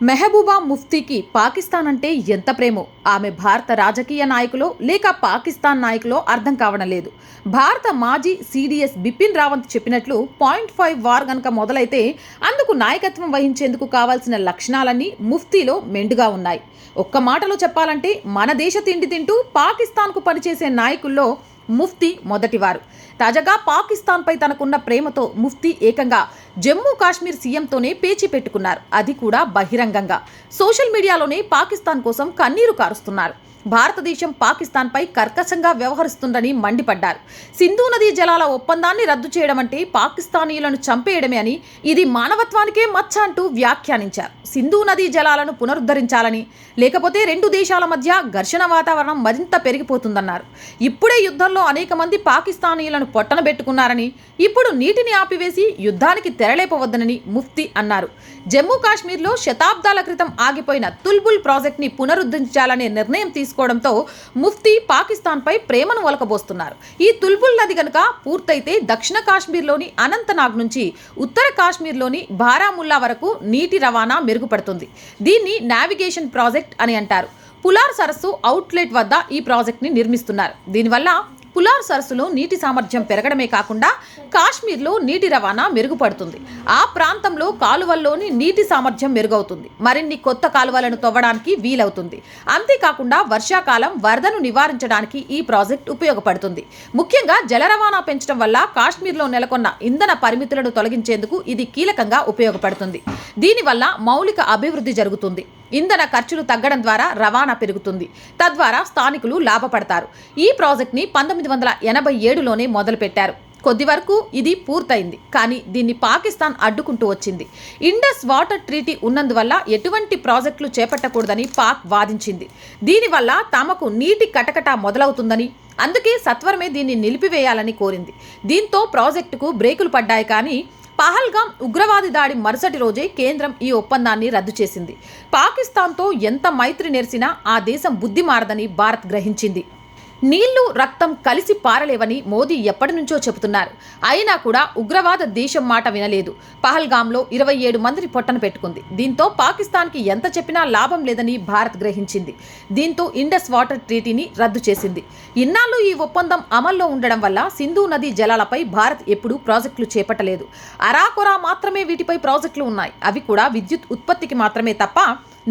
మెహబూబా ముఫ్తీకి పాకిస్తాన్ అంటే ఎంత ప్రేమో? ఆమె భారత రాజకీయ నాయకులో లేక పాకిస్తాన్ నాయకులో అర్థం కావడం లేదు. భారత మాజీ సిడిఎస్ బిపిన్ రావంత్ చెప్పినట్లు పాయింట్ ఫైవ్ వార్ గనక మొదలైతే అందుకు నాయకత్వం వహించేందుకు కావాల్సిన లక్షణాలన్నీ ముఫ్తీలో మెండుగా ఉన్నాయి. ఒక్క మాటలో చెప్పాలంటే మన దేశ తిండి తింటూ పాకిస్తాన్కు పనిచేసే నాయకుల్లో ముఫ్తీ మొదటివారు. తాజాగా పాకిస్తాన్పై తనకున్న ప్రేమతో ముఫ్తీ ఏకంగా జమ్మూ కాశ్మీర్ సీఎంతోనే పేచీ పెట్టుకున్నారు. అది కూడా బహిరంగంగా. సోషల్ మీడియాలోనే పాకిస్తాన్ కోసం కన్నీరు కారుస్తున్నారు. భారతదేశం పాకిస్తాన్పై కర్కశంగా వ్యవహరిస్తుందని మండిపడ్డారు. సింధు నదీ జలాల ఒప్పందాన్ని రద్దు చేయడం అంటే పాకిస్తానీయులను చంపేయడమే అని ఇది మానవత్వానికే మచ్చ అంటూ వ్యాఖ్యానించారు. సింధు నదీ జలాలను పునరుద్ధరించాలని లేకపోతే రెండు దేశాల మధ్య ఘర్షణ వాతావరణం మరింత పెరిగిపోతుందన్నారు. ఇప్పుడే యుద్ధంలో అనేక మంది పాకిస్తానీయులను పొట్టనబెట్టుకున్నారని ఇప్పుడు నీటిని ఆపివేసి యుద్ధానికి తెరలేపవద్దనని ముఫ్తి అన్నారు. జమ్మూ కాశ్మీర్లో శతాబ్దాల క్రితం ఆగిపోయిన తుల్బుల్ ప్రాజెక్ట్ని పునరుద్ధరించాలనే నిర్ణయం తీసుకు తీసుకోవడంతో ముఫ్తీ పాకిస్తాన్పై ప్రేమను ఒలకబోస్తున్నారు ఈ తుల్బుల్ నది గనుక పూర్తయితే దక్షిణ కాశ్మీర్లోని అనంతనాగ్ నుంచి ఉత్తర కాశ్మీర్లోని బారాముల్లా వరకు నీటి రవాణా మెరుగుపడుతుంది. దీన్ని నావిగేషన్ ప్రాజెక్ట్ అని అంటారు. పులార్ సరస్సు అవుట్లెట్ వద్ద ఈ ప్రాజెక్ట్ని నిర్మిస్తున్నారు. దీనివల్ల పులార్ సరస్సులో నీటి సామర్థ్యం పెరగడమే కాకుండా కాశ్మీర్లో నీటి రవాణా మెరుగుపడుతుంది. ఆ ప్రాంతంలో కాలువల్లోని నీటి సామర్థ్యం మెరుగవుతుంది. మరిన్ని కొత్త కాలువలను తవ్వడానికి వీలవుతుంది. అంతేకాకుండా వర్షాకాలం వరదను నివారించడానికి ఈ ప్రాజెక్ట్ ఉపయోగపడుతుంది. ముఖ్యంగా జల రవాణా పెంచడం వల్ల కాశ్మీర్లో నెలకొన్న ఇంధన పరిమితులను తొలగించేందుకు ఇది కీలకంగా ఉపయోగపడుతుంది. దీనివల్ల మౌలిక అభివృద్ధి జరుగుతుంది. ఇంధన ఖర్చులు తగ్గడం ద్వారా రవాణా పెరుగుతుంది. తద్వారా స్థానికులు లాభపడతారు. ఈ ప్రాజెక్ట్ని పంతొమ్మిది వందల ఎనభై ఏడులోనే మొదలుపెట్టారు. కొద్ది వరకు ఇది పూర్తయింది. కానీ దీన్ని పాకిస్తాన్ అడ్డుకుంటూ వచ్చింది. ఇండస్ వాటర్ ట్రీటీ ఉన్నందువల్ల ఎటువంటి ప్రాజెక్టులు చేపట్టకూడదని పాక్ వాదించింది. దీనివల్ల తమకు నీటి కటకట మొదలవుతుందని అందుకే సత్వరమే దీన్ని నిలిపివేయాలని కోరింది. దీంతో ప్రాజెక్టుకు బ్రేకులు పడ్డాయి కానీ పహల్గాం ఉగ్రవాది దాడి మరుసటి రోజే కేంద్రం ఈ ఒప్పందాన్ని రద్దు చేసింది. పాకిస్తాన్తో ఎంత మైత్రి నెరిసినా ఆ దేశం బుద్ధి మారదని భారత్ గ్రహించింది. నీళ్ళు రక్తం కలిసి పారలేవని మోదీ ఎప్పటి నుంచో చెబుతున్నారు. అయినా కూడా ఉగ్రవాద దేశం మాట వినలేదు. పహల్గాంలో ఇరవై ఏడు మందిని పొట్టన పెట్టుకుంది. దీంతో పాకిస్తాన్కి ఎంత చెప్పినా లాభం లేదని భారత్ గ్రహించింది. దీంతో ఇండస్ వాటర్ ట్రీటీని రద్దు చేసింది. ఇన్నాళ్ళు ఈ ఒప్పందం అమల్లో ఉండడం వల్ల సింధు నదీ జలాలపై భారత్ ఎప్పుడూ ప్రాజెక్టులు చేపట్టలేదు. అరాకొరా మాత్రమే వీటిపై ప్రాజెక్టులు ఉన్నాయి. అవి కూడా విద్యుత్ ఉత్పత్తికి మాత్రమే తప్ప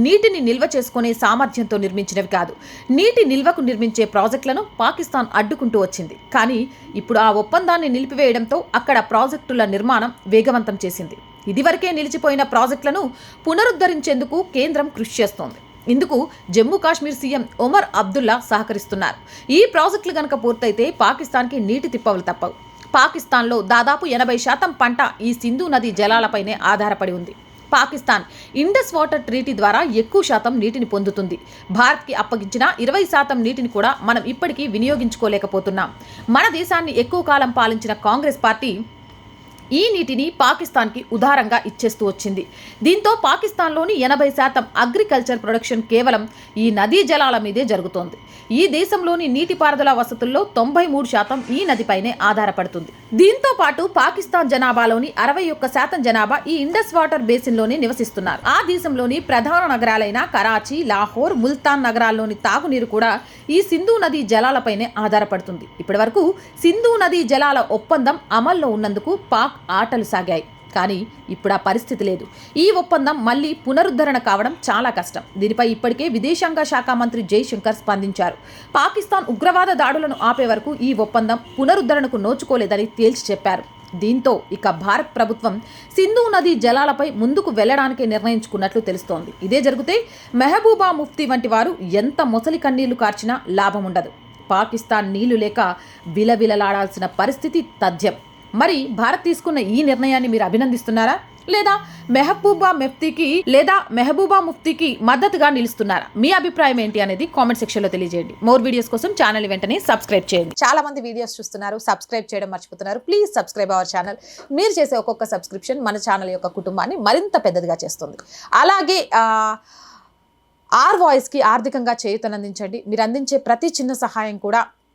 నీటిని నిల్వ చేసుకునే సామర్థ్యంతో నిర్మించినవి కాదు. నీటి నిల్వకు నిర్మించే ప్రాజెక్టులను పాకిస్తాన్ అడ్డుకుంటూ వచ్చింది. కానీ ఇప్పుడు ఆ ఒప్పందాన్ని నిలిపివేయడంతో అక్కడ ప్రాజెక్టుల నిర్మాణం వేగవంతం చేసింది. ఇదివరకే నిలిచిపోయిన ప్రాజెక్టులను పునరుద్ధరించేందుకు కేంద్రం కృషి చేస్తోంది. ఇందుకు జమ్మూ కాశ్మీర్ సీఎం ఒమర్ అబ్దుల్లా సహకరిస్తున్నారు. ఈ ప్రాజెక్టులు గనక పూర్తయితే పాకిస్తాన్కి నీటి తిప్పవులు తప్పవు. పాకిస్తాన్లో దాదాపు ఎనభై శాతం పంట ఈ సింధు నది జలాలపైనే ఆధారపడి ఉంది. పాకిస్తాన్ ఇండస్ వాటర్ ట్రీటీ ద్వారా ఎక్కువ శాతం నీటిని పొందుతుంది. భారత్కి అప్పగించిన ఇరవై శాతం నీటిని కూడా మనం ఇప్పటికీ వినియోగించుకోలేకపోతున్నాం. మన దేశాన్ని ఎక్కువ కాలం పాలించిన కాంగ్రెస్ పార్టీ ఈ నీటిని పాకిస్తాన్కి ఉదారంగా ఇచ్చేస్తూ వచ్చింది. దీంతో పాకిస్తాన్లోని ఎనభై శాతం అగ్రికల్చర్ ప్రొడక్షన్ కేవలం ఈ నదీ జలాల మీదే జరుగుతోంది. ఈ దేశంలోని నీటిపారుదల వసతుల్లో తొంభై మూడు శాతం ఈ నదిపైనే ఆధారపడుతుంది. దీంతో పాటు పాకిస్తాన్ జనాభాలోని అరవై ఒక్క శాతం జనాభా ఈ ఇండస్ వాటర్ బేసిన్లోనే నివసిస్తున్నారు. ఆ దేశంలోని ప్రధాన నగరాలైన కరాచీ లాహోర్ ముల్తాన్ నగరాల్లోని తాగునీరు కూడా ఈ సింధు నదీ జలాలపైనే ఆధారపడుతుంది. ఇప్పటివరకు సింధు నదీ జలాల ఒప్పందం అమల్లో ఉన్నందుకు పాక్ ఆటలు సాగాయి. కానీ ఇప్పుడు ఆ పరిస్థితి లేదు. ఈ ఒప్పందం మళ్ళీ పునరుద్ధరణ కావడం చాలా కష్టం. దీనిపై ఇప్పటికే విదేశాంగ శాఖ మంత్రి జైశంకర్ స్పందించారు. పాకిస్తాన్ ఉగ్రవాద దాడులను ఆపే వరకు ఈ ఒప్పందం పునరుద్ధరణకు నోచుకోలేదని తేల్చి చెప్పారు. దీంతో ఇక భారత్ ప్రభుత్వం సింధు నదీ జలాలపై ముందుకు వెళ్ళడానికి నిర్ణయించుకున్నట్లు తెలుస్తోంది. ఇదే జరిగితే మెహబూబా ముఫ్తీ వంటి వారు ఎంత మొసలి కన్నీళ్ళు కార్చినా లాభం ఉండదు. పాకిస్తాన్ నీళ్ళు లేక విలవిలలాడాల్సిన పరిస్థితి తథ్యం. మరి భారత్ తీసుకున్న ఈ నిర్ణయాన్ని మీరు అభినందిస్తున్నారా? లేదా మెహబూబా ముఫ్తీకి లేదా మెహబూబా ముఫ్తీకి మద్దతుగా నిలుస్తున్నారా? మీ అభిప్రాయం ఏంటి అనేది కామెంట్ సెక్షన్లో తెలియజేయండి. మోర్ వీడియోస్ కోసం ఛానల్ వెంటనే సబ్స్క్రైబ్ చేయండి. చాలా మంది వీడియోస్ చూస్తున్నారు సబ్స్క్రైబ్ చేయడం మర్చిపోతున్నారు. Please subscribe our channel. మీరు చేసే ఒక్కొక్క సబ్స్క్రిప్షన్ మన ఛానల్ యొక్క కుటుంబాన్ని మరింత పెద్దదిగా చేస్తుంది. అలాగే ఆర్ వాయిస్కి ఆర్థికంగా చేయూతనందించండి. మీరు అందించే ప్రతి చిన్న సహాయం కూడా